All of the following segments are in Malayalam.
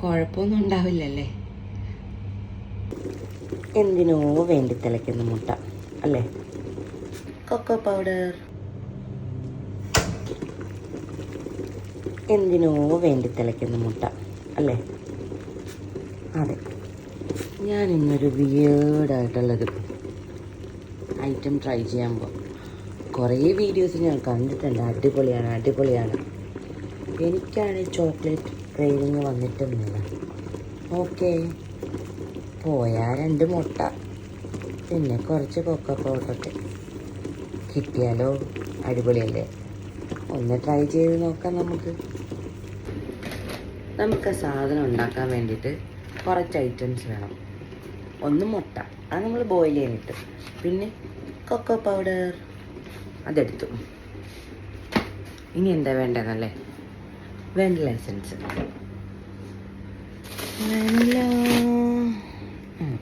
കുഴപ്പമൊന്നും ഉണ്ടാവില്ലല്ലേ? എന്തിനോ വേണ്ടി തിളയ്ക്കുന്ന മുട്ട അല്ലേ? കൊക്കോ പൗഡർ എന്തിനോ വേണ്ടി തിളയ്ക്കുന്ന മുട്ട അല്ലേ? അതെ. ഞാൻ ഇന്നൊരു വിയേർഡായിട്ടുള്ളൊരു ഐറ്റം ട്രൈ ചെയ്യാൻ പോകും കുറേ വീഡിയോസ് ഞാൻ കണ്ടിട്ടുണ്ട്. അടിപൊളിയാണ് അടിപൊളിയാണ്. എനിക്കാണ് ചോക്ലേറ്റ് ക്രേവിങ് വന്നിട്ടൊന്നുമില്ല ഓക്കെ. പോയാൽ രണ്ട് മുട്ട. പിന്നെ കുറച്ച് കൊക്ക പൗഡറൊക്കെ കിട്ടിയാലോ? അടിപൊളിയല്ലേ? ഒന്ന് ട്രൈ ചെയ്ത് നോക്കാം നമുക്ക്. നമുക്ക് സാധനം ഉണ്ടാക്കാൻ വേണ്ടിയിട്ട് കുറച്ച് ഐറ്റംസ് വേണം. ഒന്ന് മുട്ട. അത് നമ്മൾ ബോയിൽ ചെയ്തിട്ട്. പിന്നെ കൊക്കോ പൗഡർ അതെടുത്തു. ഇനി എന്താ വേണ്ടതല്ലേ വെനില എസൻസ് വെനില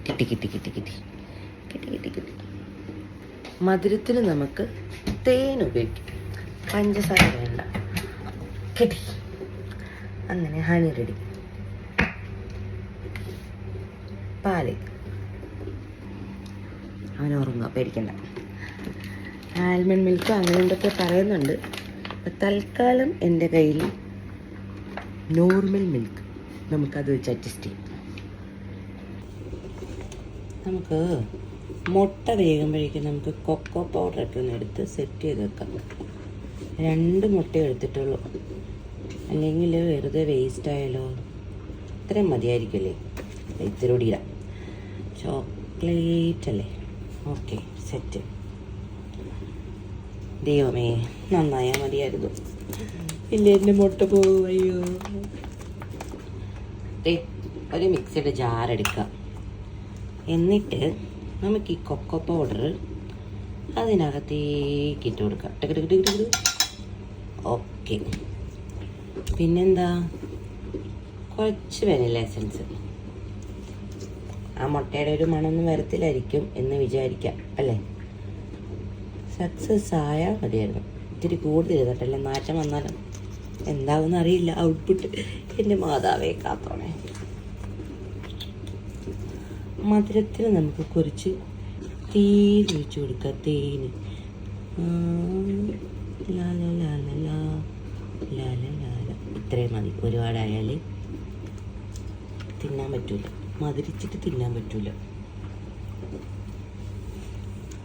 കിട്ടി കിട്ടി കിട്ടി കിട്ടി. കിട്ടി കിട്ടി കിട്ടി. മധുരത്തിന് നമുക്ക് തേൻ ഉപയോഗിക്കാം. പഞ്ചസാര വേണ്ട. കിട്ടി. അങ്ങനെ ഹണി റെഡി പാൽ. അവൻ ഉറങ്ങുക പേടിക്കണ്ട. ആൽമണ്ട് മിൽക്ക് അങ്ങനെ എന്തൊക്കെ പറയുന്നുണ്ട് തൽക്കാലം എന്റെ കയ്യിൽ നോർമൽ മിൽക്ക്. നമുക്കത് വെച്ച് അഡ്ജസ്റ്റ് ചെയ്യാം. നമുക്ക് മുട്ട വേകുമ്പോഴേക്കും നമുക്ക് കൊക്കോ പൗഡർ ഒക്കെ ഒന്ന് എടുത്ത് സെറ്റ് ചെയ്ത് വെക്കാം. രണ്ട് മുട്ട എടുത്തിട്ടുള്ളൂ. അല്ലെങ്കിൽ വെറുതെ വേസ്റ്റ് ആയാലോ? ഇത്രയും മതിയായിരിക്കുമല്ലേ? ഇത്തിരി കൂടി ഇടാം. ചോക്ലേറ്റ് അല്ലേ? ഓക്കെ സെറ്റ് ദൈവമേ നന്നായാൽ മതിയായിരുന്നു. പിന്നെ എന്റെ മുട്ട ദേ, ഒരു മിക്സിയുടെ ജാർ എടുക്കുക. എന്നിട്ട് നമുക്ക് ഈ കൊക്കോ പൗഡർ അതിനകത്തേക്ക് ഇട്ട് കൊടുക്കാം tick tick tick tick. Okay. പിന്നെന്താ? കുറച്ച് വെനില എസൻസ്. ആ മുട്ടയുടെ ഒരു മണമൊന്നും വരത്തില്ലായിരിക്കും എന്ന് വിചാരിക്കാം അല്ലേ? സക്സസ് ആയാൽ മതിയായിരുന്നു. ഇത്തിരി കൂടുതൽ ചെയ്തിട്ടല്ലേ നാറ്റം വന്നാലും. എന്താവുമെന്ന് അറിയില്ല. ഔട്ട്പുട്ട് എന്റെ മാതാവേ കാത്തോണേ. മധുരത്തിൽ നമുക്ക് കുറച്ച് തേൻ ഒഴിച്ചു കൊടുക്കാം. തേന്. ലാല ലാല ലാല ലാ ലാ. ലാ ലാ ലാ ലാ. ഇത്രയും മതി. ഒരുപാടായാൽ തിന്നാൻ പറ്റൂല. മധുരിച്ചിട്ട് തിന്നാൻ പറ്റൂല.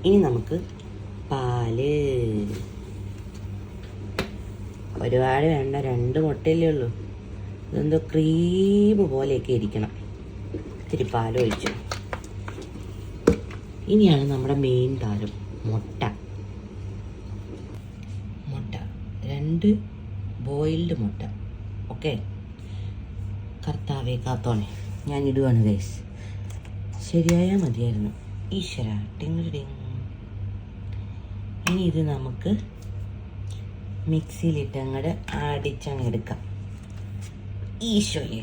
ഇനി നമുക്ക് പാൽ. ഒരുപാട് വേണ്ട രണ്ട് മുട്ടയല്ലേ ഉള്ളൂ. ഇതെന്തോ ക്രീം പോലെയൊക്കെ ഇരിക്കണം. ഇത്തിരി പാലൊഴിച്ചു ഇനിയാണ് നമ്മുടെ മെയിൻ താരം മുട്ട. മുട്ട. രണ്ട് ബോയിൽഡ് മുട്ട. ഓക്കെ കർത്താവേ കാത്തോണെ ഞാൻ ഇടുവാണ് ഗൈസ് ശരിയായാൽ മതിയായിരുന്നു. ഈശ്വര ടിങ് ടിങ്. ഇനി ഇത് നമുക്ക് മിക്സിയിലിട്ട് അങ്ങോട്ട് അടിച്ചങ്ങ് എടുക്കാം ഈശോയെ.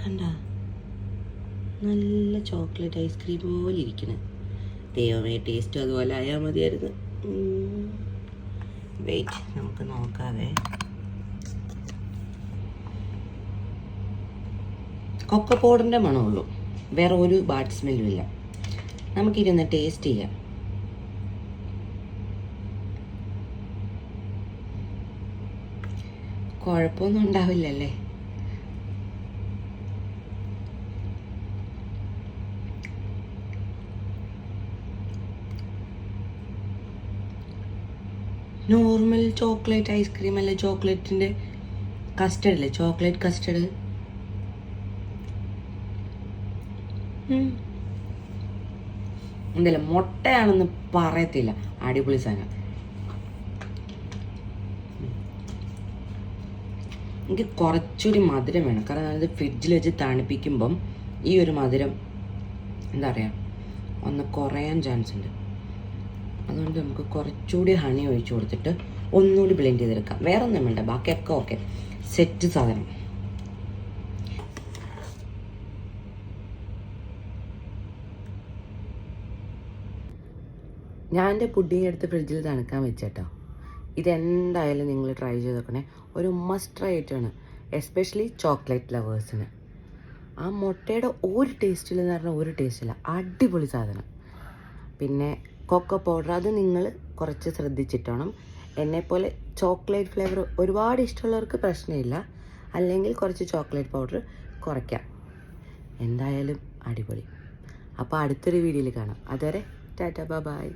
കണ്ട? നല്ല ചോക്ലേറ്റ് ഐസ്ക്രീം പോലെ ഇരിക്കണ. ദൈവമേ ടേസ്റ്റ് അതുപോലെ ആയാൽ മതിയായിരുന്നു. വെയിറ്റ് നമുക്ക് നോക്കാവേ. കൊക്ക പൗഡറിന്റെ മണമുള്ളൂ. വേറെ ഒരു ബാഡ് സ്മെല്ലും ഇല്ല. നമുക്കിരുന്ന് ടേസ്റ്റ് ചെയ്യാം. കുഴപ്പമൊന്നും ഉണ്ടാവില്ലല്ലേ? നോർമൽ ചോക്ലേറ്റ് ഐസ്ക്രീം അല്ല? ചോക്ലേറ്റിന്റെ കസ്റ്റർഡ് അല്ലേ? ചോക്ലേറ്റ് കസ്റ്റർഡ് എന്തല്ല മുട്ടയാണെന്ന് പറയത്തില്ല. അടിപൊളി സാധനം. എനിക്ക് കുറച്ചൊരു മധുരം വേണം. കാരണം അത് ഫ്രിഡ്ജിൽ വെച്ച് തണുപ്പിക്കുമ്പം ഈ ഒരു മധുരം എന്താ പറയുക ഒന്ന് കുറയാൻ ചാൻസ് ഉണ്ട്. അതുകൊണ്ട് നമുക്ക് കുറച്ചുകൂടി ഹണി ഒഴിച്ചു കൊടുത്തിട്ട് ഒന്നുകൂടി ബ്ലെൻഡ് ചെയ്തെടുക്കാം. വേറെ ഒന്നും വേണ്ട. ബാക്കിയൊക്കെ ഓക്കെ സെറ്റ് സാധനം. ഞാൻ എന്റെ പുഡിങ് എടുത്ത് ഫ്രിഡ്ജിൽ തണുക്കാൻ വെച്ചേട്ടോ. ഇതെന്തായാലും നിങ്ങൾ ട്രൈ ചെയ്ത് നോക്കണേ ഒരു മസ്റ്റ് ട്രൈ ആയിട്ടാണ്. എസ്പെഷ്യലി ചോക്ലേറ്റ് ലവേഴ്സിന് ആ മുട്ടയുടെ ഒരു ടേസ്റ്റിൽ എന്ന് പറഞ്ഞാൽ ഒരു ടേസ്റ്റില്ല അടിപൊളി സാധനം. പിന്നെ കൊക്കോ പൗഡർ അത് നിങ്ങൾ കുറച്ച് ശ്രദ്ധിച്ചിട്ടോണം. എന്നെപ്പോലെ ചോക്ലേറ്റ് ഫ്ലേവർ ഒരുപാട് ഇഷ്ടമുള്ളവർക്ക് പ്രശ്നമില്ല. അല്ലെങ്കിൽ കുറച്ച് ചോക്ലേറ്റ് പൗഡർ കുറയ്ക്കാം. എന്തായാലും അടിപൊളി. അപ്പോൾ അടുത്തൊരു വീഡിയോയിൽ കാണാം. അതുവരെ ടാറ്റ ബൈ